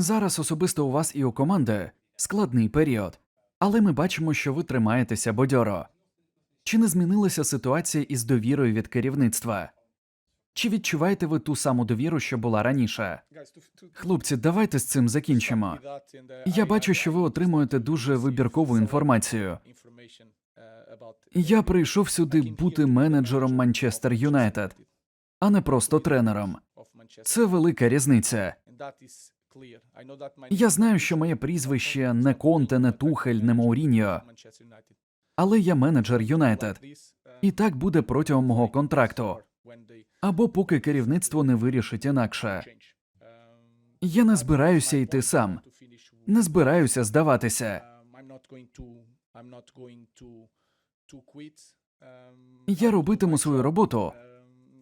Зараз особисто у вас і у команди складний період, але ми бачимо, що ви тримаєтеся бодьоро. Чи не змінилася ситуація із довірою від керівництва? Чи відчуваєте ви ту саму довіру, що була раніше? Хлопці, давайте з цим закінчимо. Я бачу, що ви отримуєте дуже вибіркову інформацію. Я прийшов сюди бути менеджером Манчестер Юнайтед, а не просто тренером. Це велика різниця. Я знаю, що моє прізвище не Конте, не Тухель, не Мауріньо, але я менеджер Юнайтед. І так буде протягом мого контракту. Або поки керівництво не вирішить інакше. Я не збираюся йти сам. Не збираюся здаватися. Я робитиму свою роботу,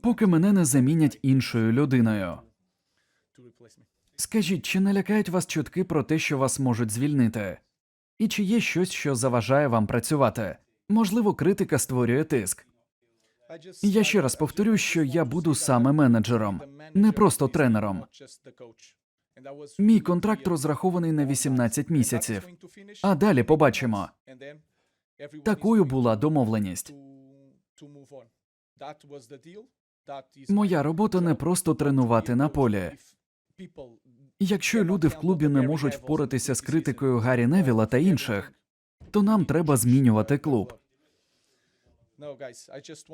поки мене не замінять іншою людиною. Скажіть, чи не лякають вас чутки про те, що вас можуть звільнити? І чи є щось, що заважає вам працювати? Можливо, критика створює тиск. Я ще раз повторю, що я буду саме менеджером, не просто тренером. Мій контракт розрахований на 18 місяців. А далі побачимо. Такою була домовленість. Моя робота не просто тренувати на полі. Якщо люди в клубі не можуть впоратися з критикою Гаррі Невіла та інших, то нам треба змінювати клуб.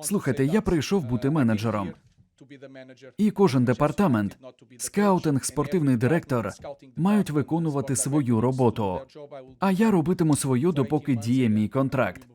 Слухайте, я прийшов бути менеджером. І кожен департамент, скаутинг, спортивний директор мають виконувати свою роботу. А я робитиму свою, допоки діє мій контракт.